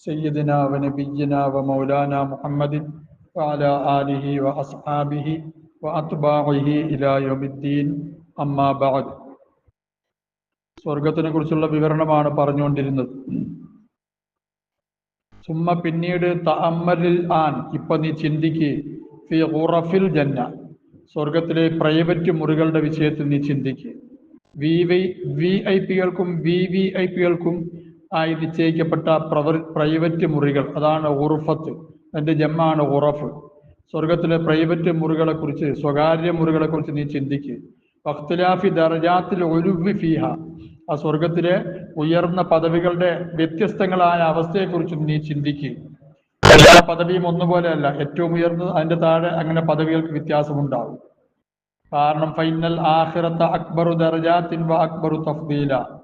سيدنا ونبينا ومولانا محمد وعلى آله وأصحابه وأتباعه إلى يوم الدين أما بعد സ്വർഗത്തിനെ കുറിച്ചുള്ള വിവരണമാണ് പറഞ്ഞുകൊണ്ടിരുന്നത് സുമ്മ പിന്നീട് തഅമ്മലിൽ ആൻ ഇപ്പൊ നീ ചിന്തിക്ക് ഫി ഖുറഫിൽ ജന്ന സ്വർഗത്തിലെ പ്രൈവറ്റ് മുറികളുടെ വിഷയത്തിൽ നീ ചിന്തിക്ക് വി വൈ വി ഐ പികൾക്കും വി വി ഐ പികൾക്കും ആയി നിശ്ചയിക്കപ്പെട്ട പ്രവർ പ്രൈവറ്റ് മുറികൾ. അതാണ് ഉറുഫത്ത്. എന്റെ ജമ്മാണ് ഉറഫ്. സ്വർഗത്തിലെ പ്രൈവറ്റ് മുറികളെ കുറിച്ച് സ്വകാര്യ മുറികളെ കുറിച്ച് നീ ചിന്തിക്ക്. വഖ്തിലാഫി ദർജാത്തിൽ ഒലുവി ഫീഹ. ആ സ്വർഗത്തിലെ ഉയർന്ന പദവികളുടെ വ്യത്യസ്തങ്ങളായ അവസ്ഥയെക്കുറിച്ച് നീ ചിന്തിക്ക്. എല്ലാ പദവിയും ഒന്നുപോലെ അല്ല ഏറ്റവും ഉയർന്നത് അതിന്റെ താഴെ അങ്ങനെ പദവികൾക്ക് വ്യത്യാസമുണ്ടാവും. കാരണം ഫൈനൽ ആഖിറത്ത അക്ബറു ദർജാത്തിൻ വ അക്ബറു തഫ്ദീല.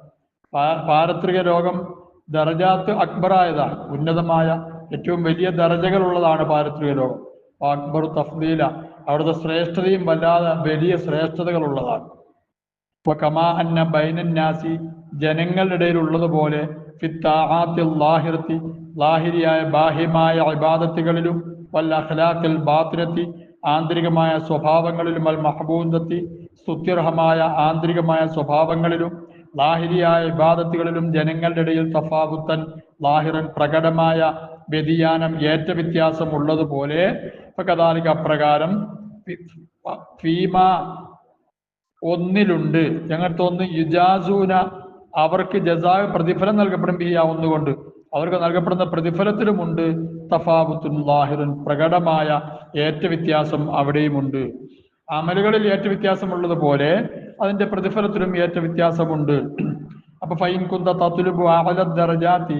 പാരത്രിക രോഗം ദർജാത്ത് അക്ബറായതാണ്. ഉന്നതമായ ഏറ്റവും വലിയ ദർജകളുള്ളതാണ് പാരത്രിക രോഗം. അക്ബർ തഫ്ദീല. അവിടുത്തെ ശ്രേഷ്ഠതയും വല്ലാതെ വലിയ ശ്രേഷ്ഠതകളുള്ളതാണ്. കമാ അന്ന ബൈനന്നാസി ജനങ്ങളുടെ ഇടയിൽ ഉള്ളതുപോലെ ലാഹിറത്തി ലാഹിരിയായ ബാഹ്യമായ ഇബാദത്തുകളിലും വല്ല അഖലാത്തിൽ ബാത്തിരത്തി ആന്തരികമായ സ്വഭാവങ്ങളിലും അൽ മഹബൂന്ദത്തി സ്തുത്യർഹമായ ആന്തരികമായ സ്വഭാവങ്ങളിലും ലാഹിരിയായ ഇബാദത്തുകളിലും ജനങ്ങളുടെ ഇടയിൽ തഫാവുത്തൻ ലാഹിറൻ പ്രകടമായ വ്യതിയാനം ഏറ്റ വ്യത്യാസം ഉള്ളതുപോലെ കഥാലിക അപ്രകാരം ഫീമ ഒന്നിലുണ്ട്. ഞങ്ങൾക്ക് ഒന്ന് യുജാസൂന അവർക്ക് ജസാവ് പ്രതിഫലം നൽകപ്പെടും ഈ ആ ഒന്നുകൊണ്ട്. അവർക്ക് നൽകപ്പെടുന്ന പ്രതിഫലത്തിലുമുണ്ട് തഫാബുത്തുൻ ലാഹിറൻ പ്രകടമായ ഏറ്റ വ്യത്യാസം അവിടെയുമുണ്ട്. അമലുകളിൽ ഏറ്റ വ്യത്യാസമുള്ളതുപോലെ അതിന്റെ പ്രതിഫലത്തിലും ഏറ്റ വ്യത്യാസമുണ്ട്. അപ്പൊ ഫൈൻ കുന്ത തത്തുലുബു ദർജാത്തി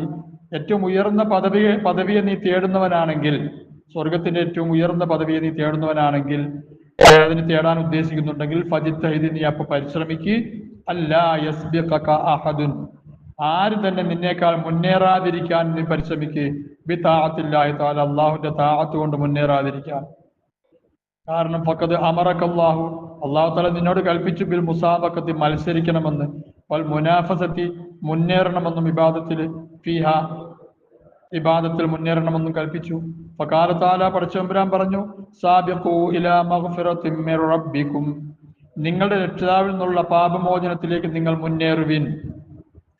ഏറ്റവും ഉയർന്ന പദവിയെ പദവിയെ നീ തേടുന്നവനാണെങ്കിൽ സ്വർഗത്തിന്റെ ഏറ്റവും ഉയർന്ന പദവിയെ നീ തേടുന്നവനാണെങ്കിൽ അതിനെ തേടാൻ ഉദ്ദേശിക്കുന്നുണ്ടെങ്കിൽ ഫജിത്തഹിദ് നീ അപ്പൊ പരിശ്രമിക്ക്. അല്ല ആര് തന്നെ നിന്നേക്കാൾ മുന്നേറാതിരിക്കാൻ നീ പരിശ്രമിക്ക്. ബി താഅത്തില്ലാഹി തആല അള്ളാഹുന്റെ താഅത്ത് കൊണ്ട് മുന്നേറാതിരിക്കാൻ. കാരണം ഫക്കത് അമറക്കല്ലാഹു അള്ളാഹു തല നിന്നോട് കൽപ്പിച്ചു ബിൽ മുസാബക്കത്തി മത്സരിക്കണമെന്ന് വൽ മുനാഫസത്തി മുന്നേറണമെന്നും വിവാദത്തിൽ ഫിഹ ഇബാദത്തിൽ മുന്നേറണമെന്നും കൽപ്പിച്ചു. ഫകാലത്താല പടച്ചമ്പുരാൻ പറഞ്ഞു സാബിഖു ഇലാ മിർ റബ്ബിക്കും. നിങ്ങളുടെ രക്ഷിതാവിൽ നിന്നുള്ള പാപമോചനത്തിലേക്ക് നിങ്ങൾ മുന്നേറുവിൻ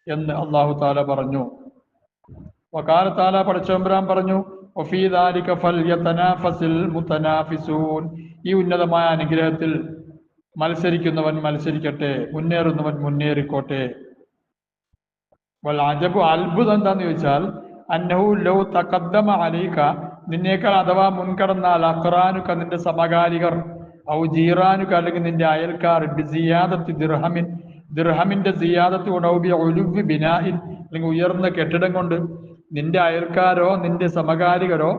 എന്ന് അള്ളാഹു താല പറഞ്ഞു. വകാലത്താല പടച്ചമ്പുരാൻ പറഞ്ഞു ഈ ഉന്നതമായ അനുഗ്രഹത്തിൽ മത്സരിക്കുന്നവൻ മത്സരിക്കട്ടെ മുന്നേറുന്നവൻ മുന്നേറിക്കോട്ടെ. അജബു അത്ഭുതം എന്താന്ന് ചോദിച്ചാൽ അന്നഹു ലൗ തക്കദ്ദമ അലീക നിന്നേക്കാൾ അഥവാ മുൻകടന്നാൽ അഖ്റാനുക നിന്റെ സമകാലികർ ഔ ജീറാനുക അല്ലെങ്കിൽ നിന്റെ അയൽക്കാർ ബിസിയാദത്തി ദിർഹമിൻ ദിർഹമിന്റെ സിയാദത്ത് ഉണൗബി ഔ ബിനാഹിൻ അല്ലെങ്കിൽ ഉയർന്ന കെട്ടിടം കൊണ്ട് നിന്റെ അയൽക്കാരോ നിന്റെ സമകാലികരോ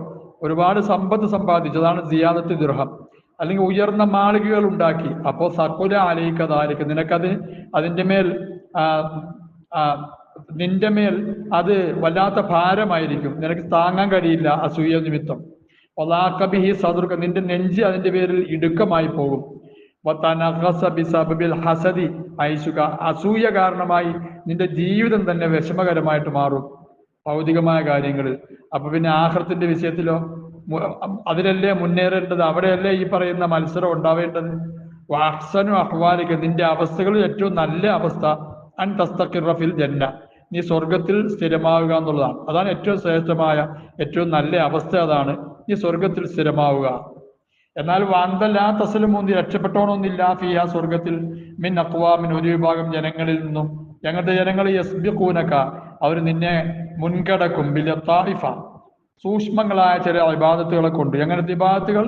ഒരുപാട് സമ്പത്ത് സമ്പാദിച്ചതാണ് സിയാദത്ത് ദുർഹം. അല്ലെങ്കിൽ ഉയർന്ന മാളികകൾ ഉണ്ടാക്കി. അപ്പോ സക്കുല ആലയിക്കതായിരിക്കും നിനക്കത് അതിന്റെ മേൽ നിന്റെ മേൽ അത് വല്ലാത്ത ഭാരമായിരിക്കും. നിനക്ക് താങ്ങാൻ കഴിയില്ല അസൂയ നിമിത്തം. ഒലാക്കബിഹി സദുർക്ക നിന്റെ നെഞ്ച് അതിന്റെ പേരിൽ ഇടുക്കമായി പോകും. ഹസദി. ഐശുക അസൂയ കാരണമായി നിന്റെ ജീവിതം തന്നെ വിഷമകരമായിട്ട് മാറും. ഭൗതികമായ കാര്യങ്ങളിൽ അപ്പൊ പിന്നെ ആഹൃത്തിന്റെ വിഷയത്തിലോ അതിലല്ലേ മുന്നേറേണ്ടത്? അവിടെയല്ലേ ഈ പറയുന്ന മത്സരം ഉണ്ടാവേണ്ടത്? വാക്സനും അഹ്വാലിക നിന്റെ അവസ്ഥകളിൽ ഏറ്റവും നല്ല അവസ്ഥ അൻ ജന്ന. നീ സ്വർഗത്തിൽ സ്ഥിരമാവുക എന്നുള്ളതാണ്. അതാണ് ഏറ്റവും ശ്രേഷ്ഠമായ ഏറ്റവും നല്ല അവസ്ഥ അതാണ്. നീ സ്വർഗത്തിൽ സ്ഥിരമാവുക. എന്നാൽ വാന്തല്ലാ തസലും നീ രക്ഷപ്പെട്ടോണമെന്നില്ല ഫിയ സ്വർഗത്തിൽ മിൻ അക്വാമിൻ ഒരു വിഭാഗം ജനങ്ങളിൽ നിന്നും. ഞങ്ങളുടെ ജനങ്ങൾ യസ്ബിഖൂനക അവർ നിന്നെ മുൻകടക്കും ബില താഹിഫ സൂക്ഷ്മങ്ങളായ ചില വിവാദത്തുകളെ കൊണ്ട്. എങ്ങനത്തെ വിവാദത്തുകൾ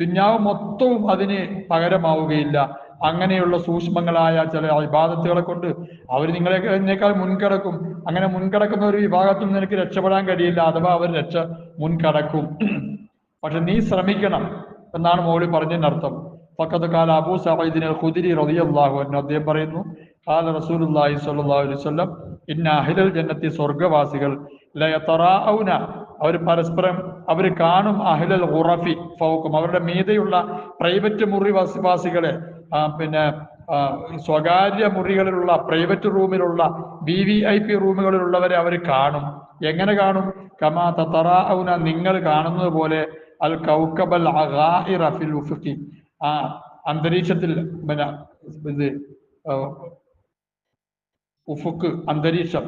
ദുന്യാവ് മൊത്തവും അതിന് പകരമാവുകയില്ല. അങ്ങനെയുള്ള സൂക്ഷ്മങ്ങളായ ചില വിവാദത്തുകളെ കൊണ്ട് അവർ നിങ്ങളെ എന്നേക്കാൾ മുൻകടക്കും. അങ്ങനെ മുൻകടക്കുന്ന ഒരു വിഭാഗത്തിൽ നിനക്ക് രക്ഷപ്പെടാൻ കഴിയില്ല അഥവാ അവർ രക്ഷ മുൻകടക്കും. പക്ഷെ നീ ശ്രമിക്കണം എന്നാണ് മോളി പറഞ്ഞതിനർത്ഥം. ഫക്കത്ത് കാല അബൂ സഹീദിനെ ഖുദിരി റളിയല്ലാഹു അൻഹു അദ്ദേഹം പറയുന്നു കാല റസൂലുള്ളാഹി സ്വല്ലല്ലാഹു അലൈഹി വസല്ലം ഇന്ന അഹ്ലൽ ജന്നത്തി സ്വർഗവാസികൾ ലയതറാഉന അവർ പരസ്പരം അവർ കാണും അഹ്ലൽ ഖുറഫി ഫൗക്കും അവരുടെ മീതെയുള്ള പ്രൈവറ്റ് മുറി വാസി- വാസികളെ പിന്നെ സ്വകാര്യ മുറികളിലുള്ള പ്രൈവറ്റ് റൂമിലുള്ള വി വി ഐ പി റൂമുകളിലുള്ളവരെ അവർ കാണും. എങ്ങനെ കാണും? കമാ തറാഉന നിങ്ങൾ കാണുന്നത് പോലെ അൽ കൗക്കബൽ അഗാഇറ ഫിൽ ഉഫുഖി. ആ അന്തരീക്ഷത്തിൽ പിന്നെ ഇത് ഉഫുക്ക് അന്തരീക്ഷം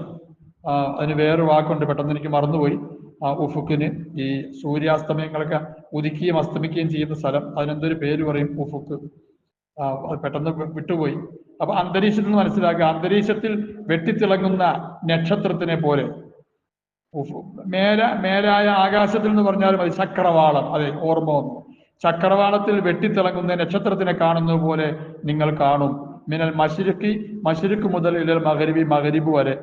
അതിന് വേറൊരു വാക്കുണ്ട് പെട്ടെന്ന് എനിക്ക് മറന്നുപോയി. ആ ഉഫുക്കിന് ഈ സൂര്യാസ്തമയങ്ങളൊക്കെ ഉദിക്കുകയും അസ്തമിക്കുകയും ചെയ്യുന്ന സ്ഥലം അതിനെന്തൊരു പേര് പറയും ഉഫുക്ക്? അത് പെട്ടെന്ന് വിട്ടുപോയി. അപ്പൊ അന്തരീക്ഷത്തിൽ മനസ്സിലാക്കുക അന്തരീക്ഷത്തിൽ വെട്ടിത്തിളങ്ങുന്ന നക്ഷത്രത്തിനെ പോലെ. മേല മേലായ ആകാശത്തിൽ എന്ന് പറഞ്ഞാൽ മതി ചക്രവാളം അതെ ഓർമ്മ വന്നു. ചക്രവാളത്തിൽ വെട്ടിത്തിളങ്ങുന്ന നക്ഷത്രത്തിനെ കാണുന്നത് പോലെ നിങ്ങൾ കാണും. മിനൽ മഷിരുക്കി മഷിരുക്ക് മുതൽ ഇലൽ മകരിബി മകരിബ് വരെ.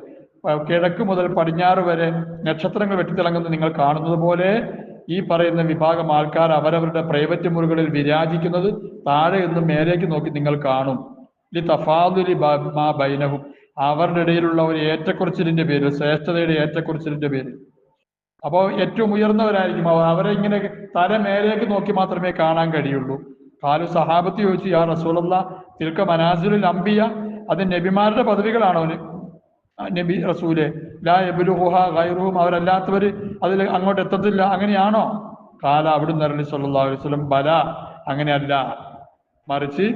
കിഴക്ക് മുതൽ പടിഞ്ഞാറ് വരെ നക്ഷത്രങ്ങൾ വെട്ടിത്തിളങ്ങുന്നത് നിങ്ങൾ കാണുന്നത് പോലെ ഈ പറയുന്ന വിഭാഗം ആൾക്കാർ അവരവരുടെ പ്രൈവറ്റ് മുറികളിൽ വിരാജിക്കുന്നത് താഴെ നിന്ന് മേലേക്ക് നോക്കി നിങ്ങൾ കാണും. ലി തഫാദുലി മാ ബൈനവും അവരുടെ ഇടയിലുള്ള ഒരു ഏറ്റക്കുറച്ചിലിന്റെ പേര് ശ്രേഷ്ഠതയുടെ ഏറ്റക്കുറച്ചിലിന്റെ പേര് അപ്പോൾ ഏറ്റവും ഉയർന്നവരായിരിക്കും അവരെ ഇങ്ങനെ തല മേലേക്ക് നോക്കി മാത്രമേ കാണാൻ കഴിയുള്ളൂ. കാലു സഹാബത്ത് ചോദിച്ചു യാ റസൂലല്ല തിൽക്ക മനാസിലുൽ അംബിയ അത് നബിമാരുടെ പദവികളാണോ നബി റസൂലെ? ലാ യബുലുഹുഹ ഗൈറുഹും അവരല്ലാത്തവർ അതിൽ അങ്ങോട്ട് എത്തത്തില്ല അങ്ങനെയാണോ? കാല അവിടുന്ന് അരളി സല്ലാ അലൈഹി സ്വലം ബല അങ്ങനെയല്ല. മറിച്ച്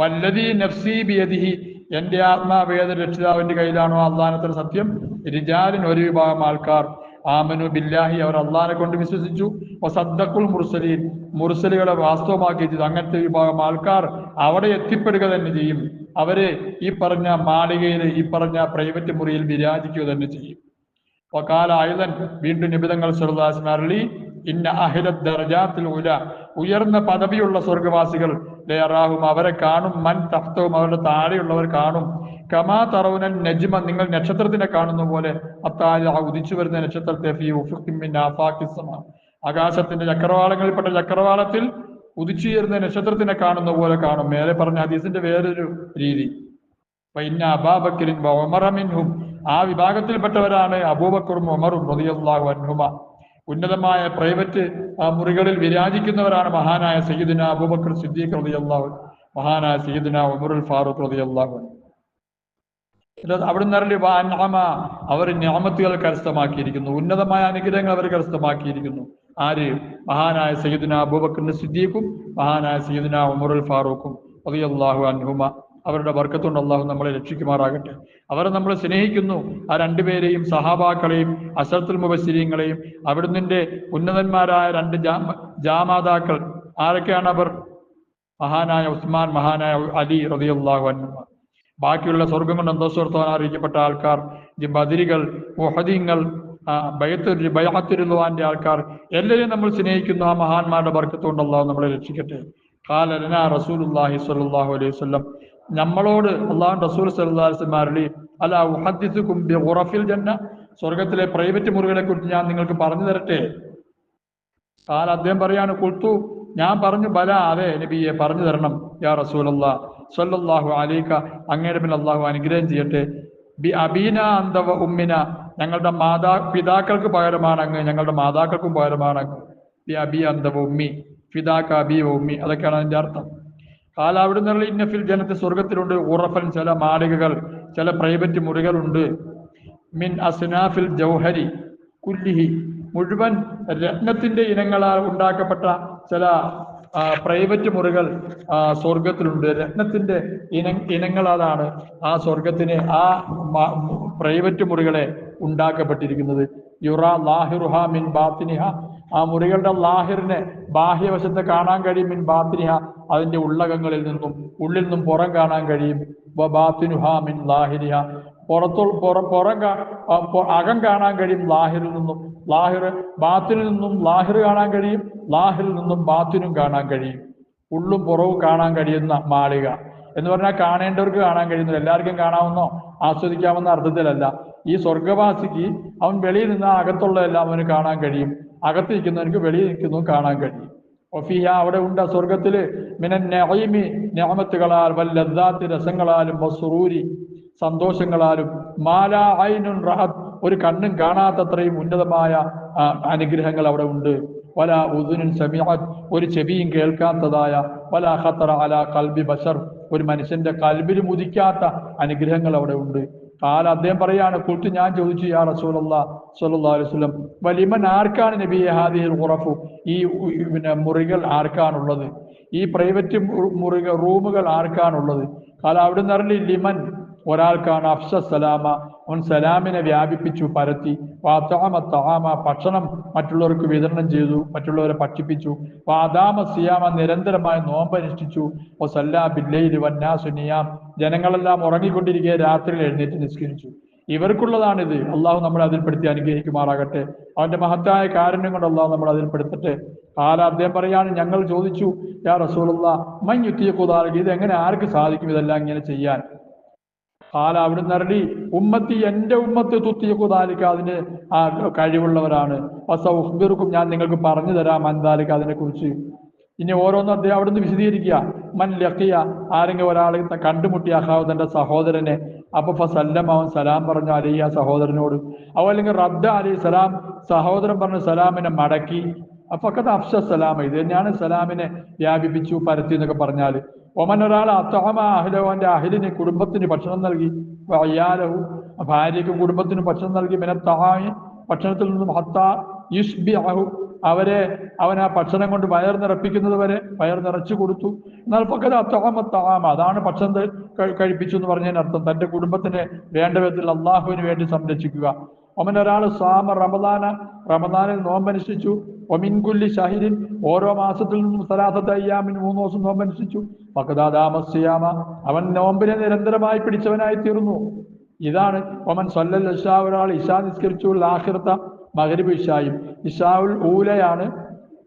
വല്ലതി നഫ്സി ബിയദിഹി എന്റെ ആത്മാവേദ രക്ഷിതാവിന്റെ കയ്യിലാണോ അള്ളാനത്ര സത്യം? രിജാലിന് ഒരു വിഭാഗം ആൾക്കാർ ആമനു ബില്ലാഹി അവർ അള്ളഹാനെ കൊണ്ട് വിശ്വസിച്ചു. സദ്ദക്കുൽ മുർസലീൻ മുർസലുകളെ വാസ്തവമാക്കി ചെയ്തു അങ്ങനത്തെ വിഭാഗം ആൾക്കാർ അവിടെ എത്തിപ്പെടുക തന്നെ ചെയ്യും. അവരെ ഈ പറഞ്ഞ മാളികയിൽ ഈ പറഞ്ഞ പ്രൈവറ്റ് മുറിയിൽ വിരാജിക്കുക തന്നെ ചെയ്യും. വകാല ആയുധൻ വീണ്ടും നിബിതങ്ങൾ സുറദാസ്മാരളി ഇന്ന അഹിലത് ദർജാത്തിൽ ഉല ഉയർന്ന പദവിയുള്ള സ്വർഗവാസികൾ ലേറാഹും അവരെ കാണും മൻ തഫ്തവും അവരുടെ താഴെയുള്ളവർ കാണും. കമാ തറവുനൻ നജ്മ നിങ്ങൾ നക്ഷത്രത്തിനെ കാണുന്ന പോലെ അത്താല ഉദിച്ചു വരുന്ന നക്ഷത്രത്തെ ഫി ഉഫുഖിൻ മിൻ ആഫാഖിസ് സമ. ആകാശത്തിന്റെ ചക്രവാളങ്ങളിൽപ്പെട്ട ചക്രവാളത്തിൽ ഉദിച്ചുയരുന്ന നക്ഷത്രത്തിനെ കാണുന്ന പോലെ കാണും. മേലെ പറഞ്ഞ ഹദീസിന്റെ വേറൊരു രീതി. ഒമറമിൻഹും ആ വിഭാഗത്തിൽപ്പെട്ടവരാണ് അബൂബക്കറും ഒമറും റളിയല്ലാഹു അൻഹുമ. ഉന്നതമായ പ്രൈവറ്റ് മുറികളിൽ വിരാജിക്കുന്നവരാണ് മഹാനായ സയ്യിദിന അബൂബക്കർ സിദ്ദീഖ് റളിയല്ലാഹു അൻഹു, മഹാനായ സയ്യിദിന ഉമറുൽ ഫാറൂഖ് റളിയല്ലാഹു അൻഹു. എന്നിട്ട് നിന്ന് അരളി വാൻഅമ അവർ ഞാമത്തുകൾ കരസ്ഥമാക്കിയിരിക്കുന്നു. ഉന്നതമായ അനുഗ്രഹങ്ങൾ അവർ കരസ്ഥമാക്കിയിരിക്കുന്നു. ആര്? മഹാനായ സയ്യിദിന അബൂബക്കറിന്റെ സിദ്ദീഖും മഹാനായ സയ്യിദിന ഉമറുൽ ഫാറൂഖും. അള്ളാഹു അൻഹുമ. അവരുടെ വർക്കത്തുകൊണ്ട് അള്ളാഹു നമ്മളെ രക്ഷിക്കുമാറാകട്ടെ. അവരെ നമ്മൾ സ്നേഹിക്കുന്നു. ആ രണ്ടുപേരെയും സഹാബാക്കളെയും അസത്തുൽ മുബസ്സിരീങ്ങളെയും അവിടുന്നിന്റെ ഉന്നതന്മാരായ രണ്ട് ജാമ ജാമാതാക്കൾ. ആരൊക്കെയാണ് അവർ മഹാനായ ഉസ്മാൻ മഹാനായ അലി റതിയുള്ളാഹു അൻഹുമ. ബാക്കിയുള്ള സ്വർഗം കൊണ്ട് അന്തസ്വർത്തവാൻ അറിയിക്കപ്പെട്ട ആൾക്കാർ ബദിരികൾ മുഹദീങ്ങൾ ബയത്തുരു ബയഹത്തുരുവാന്റെ ആൾക്കാർ എല്ലാവരെയും നമ്മൾ സ്നേഹിക്കുന്ന ആ മഹാന്മാരുടെ ബർക്കത്തുകൊണ്ട് അള്ളാഹു നമ്മളെ രക്ഷിക്കട്ടെ. കാലന റസൂലുല്ലാഹി സ്വല്ലല്ലാഹു അലൈഹി വസല്ലം. നമ്മളോട് അള്ളാഹു റസൂൽ സല്ലല്ലാഹു അല്ല വസല്ലം കുംബി ഉറഫിൽ ജന്ന സ്വർഗത്തിലെ പ്രൈവറ്റ് മുറികളെ കുറിച്ച് ഞാൻ നിങ്ങൾക്ക് പറഞ്ഞു തരട്ടെ. കാല അദ്ദേഹം പറയാണ് കുൽത്തു ഞാൻ പറഞ്ഞു ബല അതെ നബിയെ പറഞ്ഞു തരണം യാ റസൂലല്ലാ. സ്വല്ലല്ലാഹു അലൈക അങ്ങയുടെ മേൽ അള്ളാഹു അനുഗ്രഹം ചെയ്യട്ടെ. ബി അബീന അന്തവ ഉമ്മിന ഞങ്ങളുടെ മാതാ പിതാക്കൾക്ക് പകരമാണ് അങ്ങ് ഞങ്ങളുടെ മാതാക്കൾക്കും പകരമാണ് അങ്ങ് ബി അബി അന്തവ ഉമ്മി ഫിദാക്ക അബി ഉമ്മി അതൊക്കെയാണ് അതിന്റെ അർത്ഥം. കാല അവിടെ നിന്നുള്ള ഇന്നഫിൽ ജനത്തെ സ്വർഗത്തിലുണ്ട് ഉറഫൻ ചില മാളികകൾ ചില പ്രൈവറ്റ് മുറികളുണ്ട്. മിൻ അസ്നാഫിൽ ജൗഹരി കുല്ലിഹി മുഴുവൻ രത്നത്തിന്റെ ഇനങ്ങളാൽ ഉണ്ടാക്കപ്പെട്ട ചില പ്രൈവറ്റ് മുറികൾ സ്വർഗത്തിലുണ്ട് രത്നത്തിന്റെ ഇന അതാണ് ആ സ്വർഗത്തിന് ആ പ്രൈവറ്റ് മുറികളെ ഉണ്ടാക്കപ്പെട്ടിരിക്കുന്നത്. യുറ ലാഹിറുഹ മിൻ ബാത്തിനിഹ. ആ മുറികളുടെ ലാഹിറിനെ ബാഹ്യവശത്ത് കാണാൻ കഴിയും മിൻ ബാത്തിനിഹ. അതിന്റെ ഉള്ളകങ്ങളിൽ നിന്നും ഉള്ളിൽ നിന്നും പുറം കാണാൻ കഴിയും. ബാത്തിനുഹ മിൻ ലാഹിരിഹ പുറത്തു പുറം പുറം അകം കാണാൻ കഴിയും ലാഹിറിൽ നിന്നും. ലാഹിർ ബാത്തിനിൽ നിന്നും ലാഹിർ കാണാൻ കഴിയും ലാഹിറിൽ നിന്നും ബാത്തിനും കാണാൻ കഴിയും. ഉള്ളും പുറവും കാണാൻ കഴിയുന്ന മാളിക. എന്ന് പറഞ്ഞാൽ കാണേണ്ടവർക്ക് കാണാൻ കഴിയുന്നില്ല. എല്ലാവർക്കും കാണാവുന്നോ? ആസ്വദിക്കാമെന്ന അർത്ഥത്തിലല്ല. ഈ സ്വർഗവാസിക്ക് അവൻ വെളിയിൽ നിന്ന് അകത്തുള്ളതെല്ലാം അവന് കാണാൻ കഴിയും. അകത്തിരിക്കുന്നവർക്ക് വെളിയിൽ നിൽക്കുന്നു കാണാൻ കഴിയും. ഒഫിയ അവിടെ ഉണ്ട് സ്വർഗത്തിൽ മിനൻ ഞാമത്തുകളാൽ വല്ലദ്ദാത്ത് രസങ്ങളാലും സന്തോഷങ്ങളാലും മാല ഐനുൻ റഹത് ഒരു കണ്ണും കാണാത്തത്രയും ഉന്നതമായ അനുഗ്രഹങ്ങൾ അവിടെ ഉണ്ട്. വല ഉദുനും സമീഅത്ത് ഒരു ചെവിയും കേൾക്കാത്തതായ വല ഖത്തറ അല കൽബി ബഷർ ഒരു മനുഷ്യന്റെ കൽബിൽ ഉദിക്കാത്ത അനുഗ്രഹങ്ങൾ അവിടെ ഉണ്ട്. കാല അദ്ദേഹം പറയാണ് കൂട്ടി ഞാൻ ചോദിച്ചു യാ റസൂലല്ലാ സ്വല്ലല്ലാഹു അലുസ്ലം വലിമൻ ആർക്കാണ് നബി ഹാദിഹിൽ ഖുറഫു? ഈ പിന്നെ മുറികൾ ആർക്കാണുള്ളത്? ഈ പ്രൈവറ്റ് മുറികൾ റൂമുകൾ ആർക്കാണുള്ളത്? കാല അവിടുന്ന് അറിഞ്ഞി ലിമൻ ഒരാൾക്കാണ് അഫ്സ സലാമ അവൻ സലാമിനെ വ്യാപിപ്പിച്ചു പരത്തി. വാത്താമ താമ ഭക്ഷണം മറ്റുള്ളവർക്ക് വിതരണം ചെയ്തു മറ്റുള്ളവരെ ഭക്ഷിപ്പിച്ചു. വാദാമ സിയാമ നിരന്തരമായി നോമ്പനുഷ്ഠിച്ചു. ഓ സല്ലാ ബില്ലയിൽ വന്നാ സുനിയാം ജനങ്ങളെല്ലാം ഉറങ്ങിക്കൊണ്ടിരിക്കെ രാത്രിയിൽ എഴുന്നേറ്റ് നിസ്കരിച്ചു. ഇവർക്കുള്ളതാണിത്. അള്ളാഹു നമ്മളെ അതിൽപ്പെടുത്തി അനുഗ്രഹിക്കുമാറാകട്ടെ. അവന്റെ മഹത്തായ കാരുണ്യം കൊണ്ട് അള്ളാഹു നമ്മൾ അതിൽപ്പെടുത്തട്ടെ. കാല അദ്ദേഹം പറയാണ് ഞങ്ങൾ ചോദിച്ചു യാ റസൂലുള്ള മഞ്ഞുത്തിയ കുതാർക്ക് ഇത് എങ്ങനെ ആർക്ക് സാധിക്കും? ഇതെല്ലാം ഇങ്ങനെ ചെയ്യാൻ. കാല അവിടുന്ന് അരളി ഉമ്മത്തി എന്റെ ഉമ്മത്ത് തുത്തിയ കുതാലിക്ക് അതിന് ആ കഴിവുള്ളവരാണ്. വസൗഹ്ബിറുക്കും ഞാൻ നിങ്ങൾക്ക് പറഞ്ഞു തരാം അതിനെ കുറിച്ച് ഇനി ഓരോന്ന് അദ്ദേഹം അവിടുന്ന് വിശദീകരിക്കുക. മൻ ലക്കിയ ആരെങ്കിലും ഒരാളെ കണ്ടുമുട്ടിയ അഹാവ് സഹോദരനെ. അപ്പൊ ഫസല്ലം അവൻ സലാം പറഞ്ഞു അലി ആ സഹോദരനോട്. അവ അല്ലെങ്കിൽ റദ്ദ അലി സലാം സഹോദരൻ പറഞ്ഞ സലാമിനെ മടക്കി. അപ്പൊ അഫ്ഷ സലാം ഇത് തന്നെയാണ് സലാമിനെ വ്യാപിപ്പിച്ചു പരത്തി എന്നൊക്കെ പറഞ്ഞാൽ ഒമൻ ഒരാൾ അത്തഹമ അഹിലവന്റെ അഹിലിന് കുടുംബത്തിന് ഭക്ഷണം നൽകി വയ്യാലഹു ഭാര്യയ്ക്കും കുടുംബത്തിന് ഭക്ഷണം നൽകി മിനത്തഹായി ഭക്ഷണത്തിൽ നിന്നും ഹത്ത യുഷ്ബിഅഹു അവരെ അവൻ ആ ഭക്ഷണം കൊണ്ട് വയർ നിറപ്പിക്കുന്നത് വരെ വയർ നിറച്ചു കൊടുത്തു. എന്നാൽ പക്കത് അത്തഹാമത്തഹാമ അതാണ് ഭക്ഷണം കഴിപ്പിച്ചു എന്ന് പറഞ്ഞതിന് അർത്ഥം തന്റെ കുടുംബത്തിനെ വേണ്ട വിധത്തിൽ അള്ളാഹുവിന് വേണ്ടി സംരക്ഷിക്കുക. ഒമനൊരാൾ ഒരാൾ സാമ റമദാന റമദാനിൽ നോമ്പനുഷ്ഠിച്ചു. ഒമിൻകുല്ലി ഷഹിരിൻ ഓരോ മാസത്തിൽ നിന്നും സലാസത്ത് അയ്യാമിന് മൂന്ന് ദിവസം നോമ്പനുഷ്ഠിച്ചു പക്കദാദാമസ്യാമ അവൻ നോമ്പിനെ നിരന്തരമായി പിടിച്ചവനായി തീർന്നു. ഇതാണ് ഒമൻ സല്ലൽ ഇഷാ ഒരാൾ ഇഷാ നിസ്കരിച്ചു ആഖിർത്ത മകരിബ് ഇഷായും. ഇഷാവുൽ ഊലയാണ്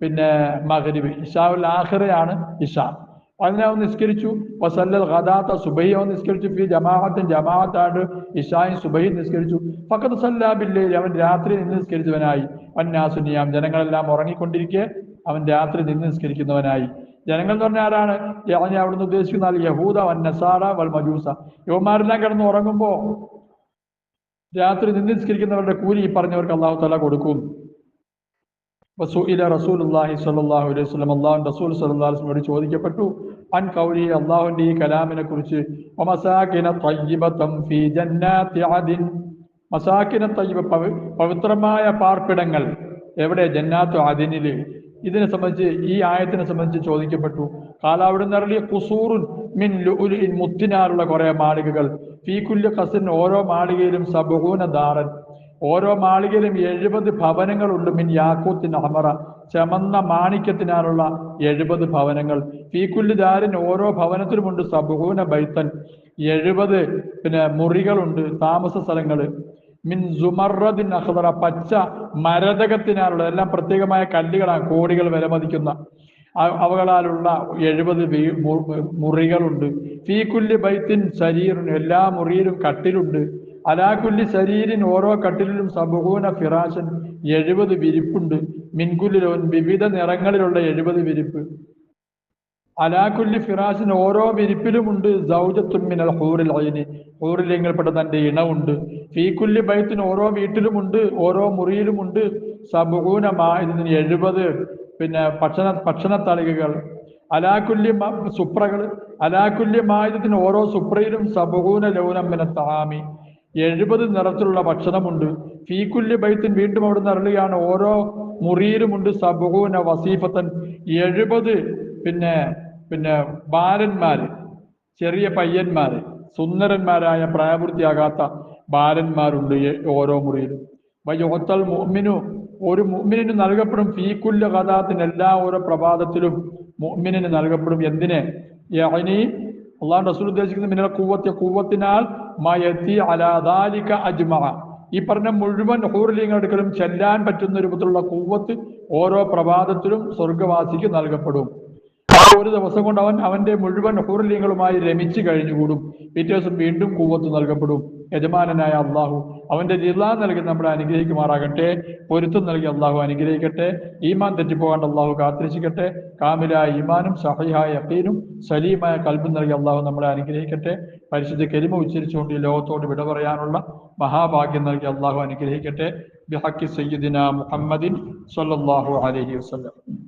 പിന്നെ മകരിബ് ഇഷാവുൽ ആഖിറയാണ് ഇഷാ. അതിനെ അവൻ നിസ്കരിച്ചു. വസല്ലൽ ഖദാത്ത സുബഹി അവൻ നിസ്കരിച്ചു. ഫി ജമാഅത്തിൻ ജമാഅത്താണ്ട് ഇഷായും സുബഹി നിസ്കരിച്ചു. ഫഖദ് സല്ലാ ബില്ലൈൽ അവൻ രാത്രി നിന്ന് നിസ്കരിച്ചവനായി. വന്നാസുനിയാം ജനങ്ങളെല്ലാം ഉറങ്ങിക്കൊണ്ടിരിക്കെ അവൻ രാത്രി നിന്ന് നിസ്കരിക്കുന്നവനായി. ജനങ്ങൾ എന്ന് പറഞ്ഞാൽ ആരാണ്? ഞാൻ അവിടുന്ന് ഉദ്ദേശിക്കുന്ന യഹൂദ വൻ നസാറ വൽ മജൂസ. യുവമാരെല്ലാം കിടന്ന് ഉറങ്ങുമ്പോൾ രാത്രി നിന്ന് നിസ്കരിക്കുന്നവരുടെ കൂലി ഈ പറഞ്ഞവർക്ക് അള്ളാഹു തല കൊടുക്കും. വസൂഇല റസൂലുള്ളാഹി സ്വല്ലല്ലാഹു അലൈഹി വസല്ലം. അള്ളാഹു റസൂൽ സല്ലാ വസ്ലമോട് ചോദിക്കപ്പെട്ടു. അൻ കൗരി അള്ളാഹുവിന്റെ ഈ കലാമിനെ കുറിച്ച്. മസാക്കിന തയ്യിബ പവിത്രമായ പാർപ്പിടങ്ങൾ എവിടെ? ജന്നാത്തു അതിനിൽ ഇതിനെ സംബന്ധിച്ച് ഈ ആയത്തിനെ സംബന്ധിച്ച് ചോദിക്കപ്പെട്ടു. കാലാവിടെ നിറളിയ കുസൂറുൻ മിൻ ലുഉലിൻ മുത്തിനാലുള്ള കുറെ മാളികകൾ. ഫീ കുല്യ കസിൻ ഓരോ മാളികയിലും സബൂന ദാറൻ. ഓരോ മാളികയിലും എഴുപത് ഭവനങ്ങളുണ്ട് മിൻ യാക്കൂത്തിൻ അമറ ചമന്ന മാണിക്യത്തിനാലുള്ള എഴുപത് ഭവനങ്ങൾ. ഫീക്കുല്ല് ദാരിൻ ഓരോ ഭവനത്തിലുമുണ്ട് സബൂന ബൈത്തൻ. എഴുപത് പിന്നെ മുറികളുണ്ട് താമസ സ്ഥലങ്ങൾ മിൻ സുമറദിൻ അഖ്ദറ പച്ച മരതകത്തിനാലുള്ള എല്ലാം പ്രത്യേകമായ കല്ലുകളാണ് കോടികൾ വിലമതിക്കുന്ന. അവകളാലുള്ള എഴുപത് മുറികളുണ്ട്. ഫീക്കുല്ലി ബൈത്തിൻ ശരീരം എല്ലാ മുറിയിലും കട്ടിലുണ്ട്. അലാകുല്ലി ശരീരിൻ ഓരോ കട്ടിലിലും സബുഹൂന ഫിറാശൻ എഴുപത് വിരിപ്പുണ്ട്. മിൻകുല്ലിലോൻ വിവിധ നിറങ്ങളിലുള്ള എഴുപത് വിരിപ്പ്. അലാകുല്ലി ഫിറാശൻ ഓരോ വിരിപ്പിലുമുണ്ട്. സൗജത്തുമ്മിനൽ ഹൂറിൽ അയിന്. ഹൂറിലിങ്ങൾപ്പെട്ട തന്റെ ഇണവുണ്ട്. ഫീക്കുല്ലി ബൈത്തിന് ഓരോ വീട്ടിലുമുണ്ട്. ഓരോ മുറിയിലുമുണ്ട്. സബൂന ഇതിന് എഴുപത്. പിന്നെ ഭക്ഷണ ഭക്ഷണത്തളികകൾ. അലാകുല്യ സുപ്രകൾ. അലാകുല്യമായതിന് ഓരോ സുപ്രയിലും സബൂന ലൗനമ്മിന താമി എഴുപത് നിറത്തിലുള്ള ഭക്ഷണമുണ്ട്. ഫീക്കുല്യ ബൈത്തിൻ വീണ്ടും അവിടുന്ന് അരളുകയാണ് ഓരോ മുറിയിലുമുണ്ട് സബുഹൂന വസീഫത്തൻ. എഴുപത് പിന്നെ പിന്നെ ബാലന്മാര് ചെറിയ പയ്യന്മാര് സുന്ദരന്മാരായ പ്രായപൂർത്തിയാകാത്ത ബാലന്മാരുണ്ട് ഓരോ മുറിയിലും. വയ്യോത്തൽ മുഅ്മിനു ഒരു മുഹ്മിനു നൽകപ്പെടും ഫീക്കുല്യ കഥാത്തിന് എല്ലാ ഓരോ പ്രഭാതത്തിലും മുഹ്മിനു നൽകപ്പെടും. എന്തിനെ? അള്ളാഹു റസൂൽ ഉദ്ദേശിക്കുന്ന മിനൽ കൂവത്തെ കൂവത്തിനാൽ മയത്തി അലാദാലിക അജ്മ. ഈ പറഞ്ഞ മുഴുവൻ ഹൂർലിങ്ങടുക്കലും ചെല്ലാൻ പറ്റുന്ന രൂപത്തിലുള്ള കൂവത്ത് ഓരോ പ്രഭാതത്തിലും സ്വർഗവാസിക്ക് നൽകപ്പെടും. ആ ഒരു ദിവസം കൊണ്ട് അവൻ അവന്റെ മുഴുവൻ ഹൂർലിയങ്ങളുമായി രമിച്ചു കഴിഞ്ഞുകൂടും. പിറ്റേ ദിവസം വീണ്ടും കൂവത്ത് നൽകപ്പെടും. യജമാനനായ അള്ളാഹു അവന്റെ ജില്ലാ നൽകി നമ്മളെ അനുഗ്രഹിക്കുമാറാകട്ടെ. പൊരുത്തം നൽകി അള്ളാഹു അനുഗ്രഹിക്കട്ടെ. ഈമാൻ തെറ്റിപ്പോകാണ്ട് അള്ളാഹു കാത്തിരിച്ചിക്കട്ടെ കാമിലായ ഈമാനും സഹിഹായ യക്കീനും സലീമായ കൽബും നൽകി അള്ളാഹു നമ്മളെ അനുഗ്രഹിക്കട്ടെ. പരിശുദ്ധ കരിമ ഉച്ചരിച്ചുകൊണ്ട് ഈ ലോകത്തോട് വിട പറയാനുള്ള മഹാഭാഗ്യം നൽകി അള്ളാഹു അനുഗ്രഹിക്കട്ടെ. ബിഹക്കി സയ്യിദിന മുഹമ്മദിൻ സല്ലാഹു അലഹി വസല്ലം.